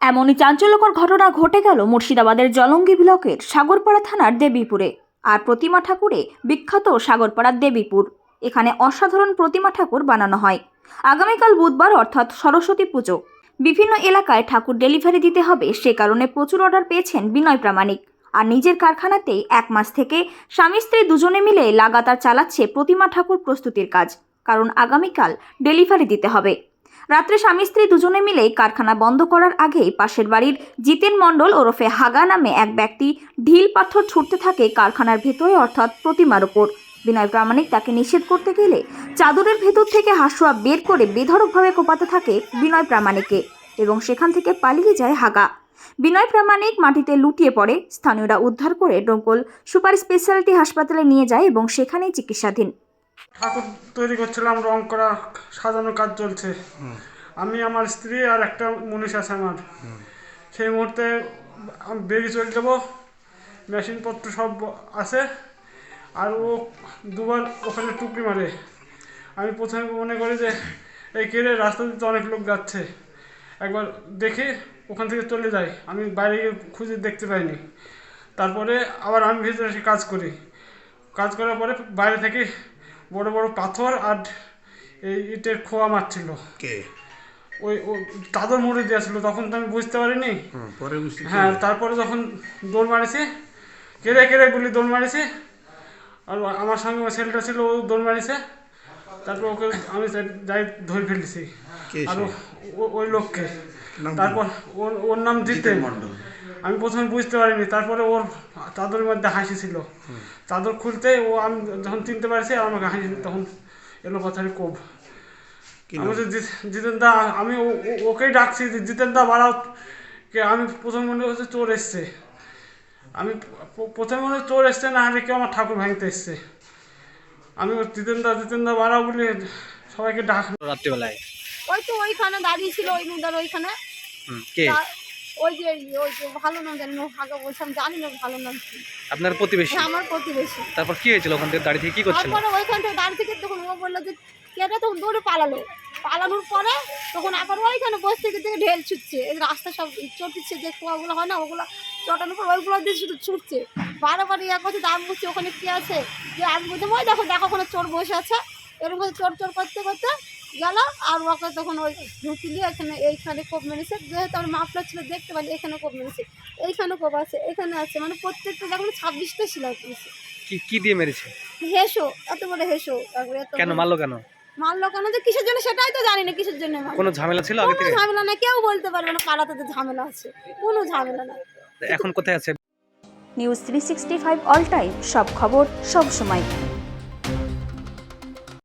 এমনই চাঞ্চল্যকর ঘটনা ঘটে গেল মুর্শিদাবাদের জলঙ্গি ব্লকের সাগরপাড়া থানার দেবীপুরে আর প্রতিমা ঠাকুরে বিখ্যাত সাগরপাড়ার দেবীপুর। এখানে অসাধারণ প্রতিমা ঠাকুর বানানো হয়। আগামীকাল বুধবার অর্থাৎ সরস্বতী পুজো। বিভিন্ন এলাকায় ঠাকুর ডেলিভারি দিতে হবে সে কারণে প্রচুর অর্ডার পেয়েছেন বিনয় প্রামাণিক। আর নিজের কারখানাতেই এক মাস থেকে স্বামী স্ত্রী দুজনে মিলে লাগাতার চালাচ্ছে প্রতিমা ঠাকুর প্রস্তুতির কাজ। কারণ আগামীকাল ডেলিভারি দিতে হবে। রাত্রে স্বামী স্ত্রী দুজনে মিলেই কারখানা বন্ধ করার আগেই পাশের বাড়ির জিতেন মণ্ডল ওরফে হাগা নামে এক ব্যক্তি ঢিল পাথর ছুটতে থাকে কারখানার ভেতরে অর্থাৎ প্রতিমার ওপর বিনয় প্রামাণিক তাকে নিষেধ করতে গেলে চাদরের ভেতর থেকে হাসুয়া বের করে বেধড়কভাবে কোপাতে থাকে বিনয় প্রামাণিককে এবং সেখান থেকে পালিয়ে যায় হাগা। বিনয় প্রামাণিক মাটিতে লুটিয়ে পড়ে, স্থানীয়রা উদ্ধার করে ডোঙ্কল সুপার স্পেশালিটি হাসপাতালে নিয়ে যায় এবং সেখানেই চিকিৎসাধীন। ঠাকুর তৈরি করছিলাম রং করা সাজানোর কাজ চলছে। আমি আমার স্ত্রী আর একটা মনীষ আছে আমার। সেই মুহূর্তে আমি বেরিয়ে চলে যাব মেশিনপত্র সব আছে আর ও দুবার ওখানে টুকরি মারে। আমি প্রথমে মনে করি যে এই কেড়ে রাস্তা দিতে অনেক লোক যাচ্ছে। একবার দেখি ওখান থেকে চলে যাই। আমি বাইরে গিয়ে খুঁজে দেখতে পাইনি। তারপরে আবার আমি ভেতরে এসে কাজ করি। কাজ করার পরে বাইরে থেকে বড় বড় পাথর আর এই ইটের খোয়া মারছিল। কে? ওই ও চাদর মুড়ে দিয়েছিল তখন তো আমি বুঝতে পারিনি। পরে বুঝতে হ্যাঁ তারপরে যখন দৌড় মারিছে কেড়ে কেড়ে গুলি দৌড় মারিছে আর আমার সঙ্গে ওই ছেলেটা ছিল ও দৌড় মারিছে। তারপর ওকে আমি যাই ধরে ফেলেছি। আর ওই লোককে। তারপর ওর ওর নাম জিতেন। আমি প্রথমে বুঝতে পারিনি তারপরে ওর চাদরের মধ্যে হাসি ছিল। চাদর খুলতে ও আমি যখন চিনতে পারছি আর আমাকে হাসি তখন এলো কথার কোপ। কি আমি নাম? বলছি, "জি- জিতেন দা আমি ওকেই ডাকছি যে জিতেন দা বাড়াও। কে আমি প্রথম মনে হচ্ছে চোর এসছে। আমি প্রথমে মনে চোর এসছে না হলে কেউ আমার ঠাকুর ভাঙতে এসছে। আমি ও জিতেন দা জিতেন দা বাড়াও বলে সবাইকে ডাক রাত্রিবেলায় ওই তো ওইখানে দাঁড়িয়ে ছিল ওই মুদার ওইখানে। কে? ওই যে ওই যে ভালো নাম জানি না হাগা বলছিলাম জানি না ভালো নাম কি। আপনার প্রতিবেশী? হ্যাঁ, আমার প্রতিবেশী। তারপর কি হয়েছিল ওখান থেকে দাঁড়িয়ে থেকে কি করছিল? তারপরে ওইখান থেকে দাঁড়িয়ে থেকে তখন ও বলল যে কেটে তখন দৌড়ে পালালো। পালানোর পরে তখন আবার ওইখানে বসে থেকে থেকে ঢেল ছুটছে। রাস্তা সব চটিচ্ছে যে কুয়াগুলো হয় না ওগুলো চটানোর পর ওইগুলো দিয়ে শুধু ছুটছে। বারবার ইয়া করছে দাম বুঝছে ওখানে কি আছে? যে আমি বলছি ওই দেখো দেখো ওখানে চোর বসে আছে। এরকম করে চোর চোর করতে করতে গেল আর ওকে তখন ওই ঢুকি দিয়ে এখানে এইখানে কোপ মেরেছে। যেহেতু আমার মাফলা ছিল দেখতে পারি এখানে কোপ মেরেছে। এইখানে কোপ আছে এখানে আছে। মানে প্রত্যেকটা যখন ছাব্বিশটা সেলাই করেছে। কি কি দিয়ে মেরেছে? হেসো এত বড় হেসো। কেন মারলো কেন? মারলো কেন যে কিসের জন্য সেটাই তো জানি না কিসের জন্য কোনো ঝামেলা ছিল আগে থেকে? ঝামেলা না কেউ বলতে পারবে না পাড়াতে তো ঝামেলা আছে। কোনো ঝামেলা না এখন কোথায় আছে? News three sixty five all time সব খবর সব সময়।